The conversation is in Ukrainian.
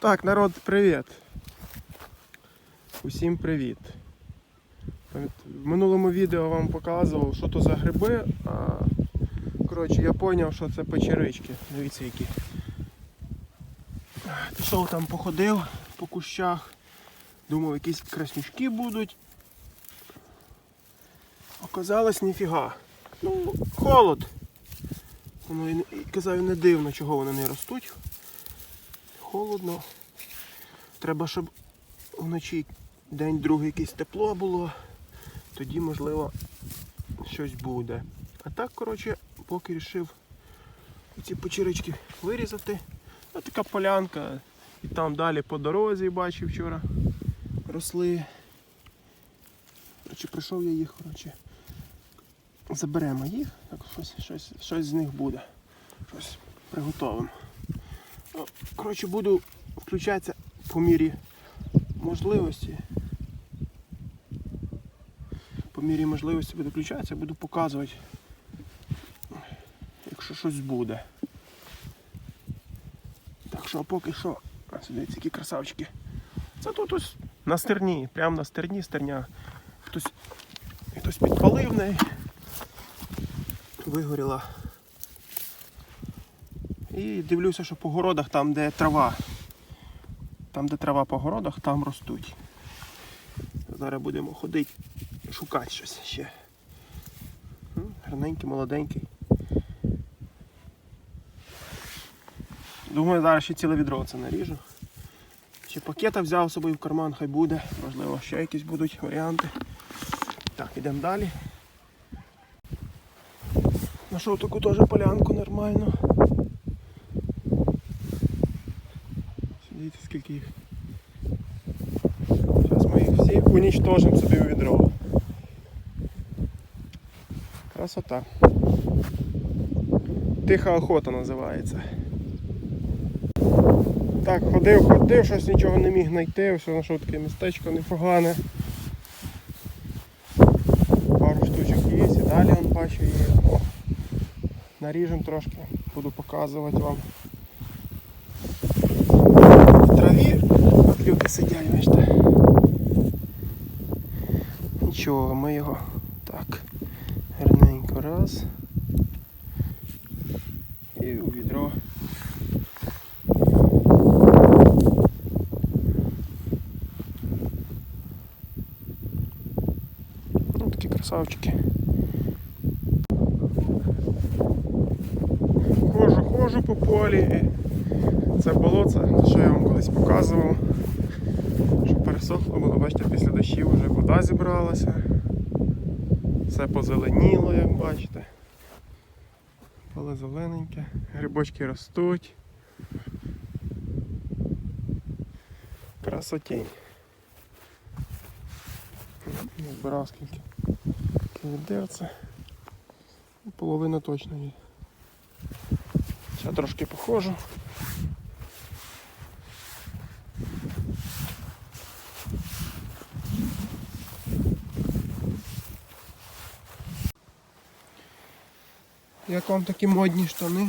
Так, народ, привіт. Усім привіт. В минулому відео вам показував, що то за гриби. Коротше, я зрозумів, що це печерички. Дивіться які. Пішов там походив по кущах. Думав, якісь краснючки будуть. Оказалось ніфіга. Ну, холод. Воно і казав, не дивно, чого вони не ростуть. Холодно. Треба, щоб вночі день другий якесь тепло було. Тоді, можливо, щось буде. А так, коротше, поки вирішив ці почерички вирізати. Ось така полянка. І там далі по дорозі бачив вчора. Росли. Коротше, прийшов я їх, коротше. Заберемо їх, так щось, щось, щось з них буде. Щось приготовимо. Коротше, буду включатися по мірі можливості. По мірі можливості буду включатися, буду показувати, якщо щось буде. Так що поки що. Сюди які красавчики. Це тут ось на стерні, прямо на стерні стерня. Хтось, хтось підпалив неї. Вигоріла. І дивлюся, що по городах, там, де трава, там, де трава по городах, там ростуть. Зараз будемо ходити, шукати щось ще. М, Гарненький, молоденький. Думаю, зараз ще ціле відро це наріжу. Ще пакета взяв з собою в карман, хай буде. Можливо, ще якісь будуть варіанти. Так, йдемо далі. Нашов таку теж полянку нормально. Дивіться, скільки їх. Зараз ми їх всіх унічтожимо собі у відро. Красота. Тиха охота називається. Так, ходив, ходив, щось нічого не міг знайти, все знайшов таке містечко непогане. Пару штучок є, і далі он бачу є. Наріжем трошки, буду показувати вам. Нічого, ми його так гарненько раз. І у відро. Ну, такі красавчики. Ходжу, ходжу по полі. Це болоце, що я вам колись показував. Що пересохло було, бачите, після дощів вже вода зібралася. Все позеленіло, як бачите. Поле зелененьке, грибочки ростуть. Красотень. Збирав скільки відерце. Половина точно є. Ще трошки походжу. Як вам такі модні штани?